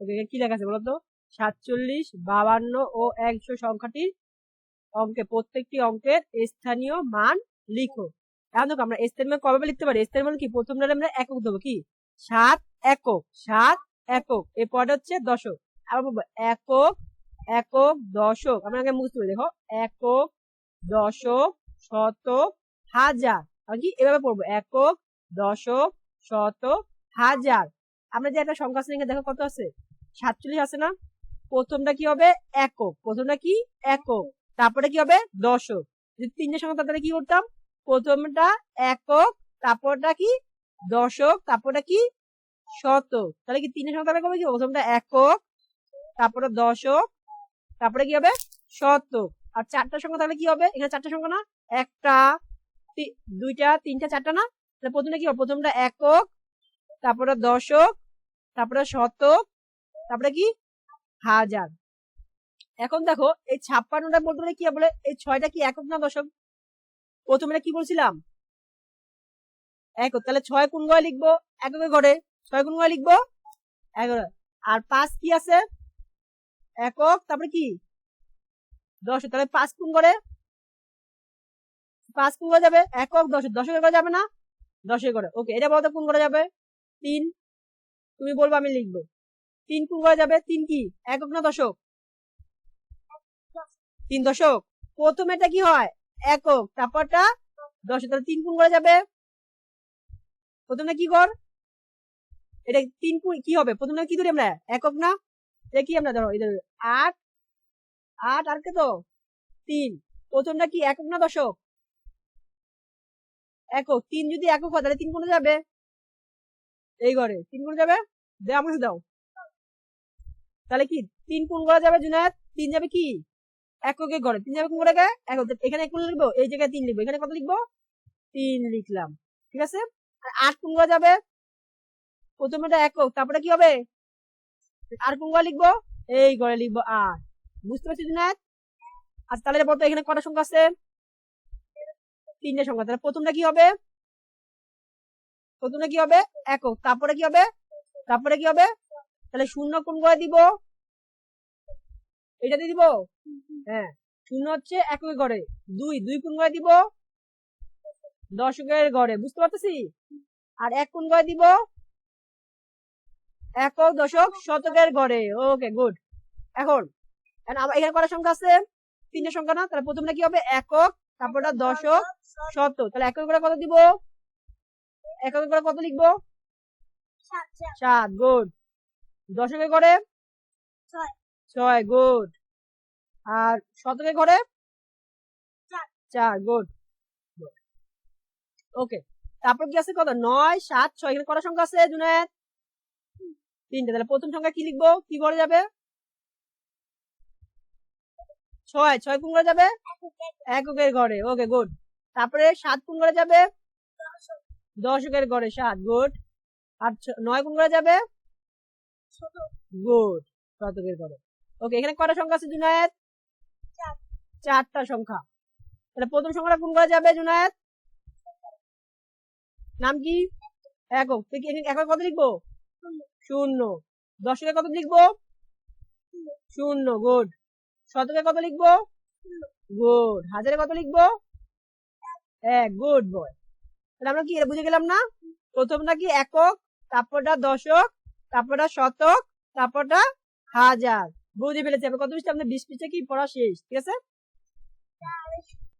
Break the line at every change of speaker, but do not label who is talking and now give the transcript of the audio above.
ওকে কি লেখা আছে বলতো? সাতচল্লিশ, বাবান্ন ও একশো প্রত্যেকটি অঙ্কের স্থানীয় মান লিখো। আমরা মান কবে লিখতে পারি? মান কি? প্রথমটা আমরা একক কি? সাত একক সাত একক হচ্ছে দশক। আবার বলব, একক একক, দশক। আমরা দেখো। একক, দশক, শতক, হাজার। কি? এভাবে পড়ব। একক, দশক, শতক হাজার। আমরা যে একটা সংখ্যা শ্রেণি দেখো, কত আছে? সাতচল্লিশ আছে না? প্রথমটা কি হবে? একক। প্রথমটা কি? একক। তারপরে কি হবে? দশক। যদি তিনটে সংখ্যা তাহলে কি করতাম? প্রথমটা একক, তারপরটা কি? দশক, তারপরটা কি? শতক। তাহলে কি তিনটে সংখ্যা তাহলে কি? প্রথমটা একক, তারপরে দশক, তারপরে কি হবে? শতক। আর চারটা সংখ্যা তাহলে কি হবে? এখানে চারটা সংখ্যা না? একটা দুইটা, তিনটা, চারটা না? তাহলে প্রথমটা কি হবে? প্রথমটা একক তারপরে দশক, তারপরে শতক, তারপরে কি? হাজার। এখন দেখো, এই ছাপ্পান্নটা বলতে কি বলে? এই ছয়টা কি একক না দশক? প্রথমে কি বলছিলাম? একক। তাহলে ছয় কোন গয় লিখব? এককে ঘরে। ছয় কোন গয় লিখব? এগারো আর পাঁচ কি আছে? একক। তারপরে কি? দশ তাহলে পাঁচ কোন করে পাঁচ কোন করে যাবে? একক দশ দশকের করে যাবে না? দশের করে ওকে, এটা বলতে কোন করে যাবে? তিন, তুমি বলব আমি লিখব। তিন কোন করে যাবে, তিন কি? একক না দশক? তিন দশক। প্রথমেটা কি হয়? একক। তারপরটা দশ তাহলে তিন কোন করে যাবে। প্রথমটা কি কর? এটা তিন কি হবে? প্রথমটা কি ধরি আমরা? একক না? এটা কি আমরা ধরো? এটা আট। আট আর কে তো? তিন। প্রথমটা কি একক না দশক? একক। তিন যদি একক হয়, তাহলে তিন কোণে যাবে। এই ঘরে। তিন কোণে যাবে? দে, আমাকে দাও। তাহলে কি? তিন কোণ করা যাবে জুনায়দ? তিন যাবে কি? এককে ঘরে। তিন যাবে কোন গে এখানে এক লিখব? এই জায়গায় তিন লিখব। এখানে কত লিখব? তিন লিখলাম। ঠিক আছে? আর আট কোণ করা যাবে? প্রথমে একক। তারপরে কি হবে? আর কোন ঘরে লিখব? এই ঘরে লিখব আট। বুঝতে পারছি জুনায়দ? আচ্ছা তাহলে বলতো এখানে কটা সংখ্যা আছে? তিনটে সংখ্যা। তাহলে প্রথমটা কি হবে? প্রথমটা কি হবে? একক। তারপরে কি হবে? তারপরে কি হবে? তাহলে শূন্য কোন ঘরে দিব? এটাতে দিব? হ্যাঁ। শূন্য হচ্ছে এককের ঘরে। দুই। দুই কোন ঘরে দিব? দশকের ঘরে। বুঝতে পারতেছি? আর এক কোন ঘরে দিব? একক, দশক, শতকের ঘরে। Okay, good. এখন। এখন এখানে কটা সংখ্যা আছে? তিনটে সংখ্যা না? তাহলে প্রথমটা কি হবে? একক, তারপরটা দশক শত তাহলে একক করে কত দিব? একক করে কত লিখব? সাত গুড। দশকের ঘরে?
ছয়।
গুড। আর শতকের ঘরে?
চার।
গুড। ওকে। তারপর কি আছে কত? নয় সাত ছয় এখানে কটা সংখ্যা আছে জুনেদ তিনটে। তাহলে প্রথম সংখ্যা কি লিখব? কি ঘরে যাবে? ছয় ছয় কোন ঘরে যাবে? এককের ঘরে। Okay good. তারপরে সাত কোন ঘরে যাবে? দশকের ঘরে সাত গুড। আর নয় কোন ঘরে যাবে? গুড শতকের ঘরে ওকে এখানে কটা সংখ্যা আছে জুনায়েদ? চারটা সংখ্যা। তাহলে প্রথম সংখ্যাটা কোন ঘরে যাবে জুনায়েদ? নাম কি? একক। একক কত লিখব?
শূন্য।
দশকে কত লিখব? শূন্য। গুড। শতকে কত লিখব? গুড। হাজারে কত লিখব? এক গুড বয়। আমরা কি বুঝে গেলাম না? প্রথম নাকি একক তারপরটা দশক তারপরটা শতক তারপরটা হাজার। বুঝে ফেলেছি। কত পৃষ্ঠা আমাদের বিশ পিছিয়ে কি পড়া শেষ? ঠিক আছে?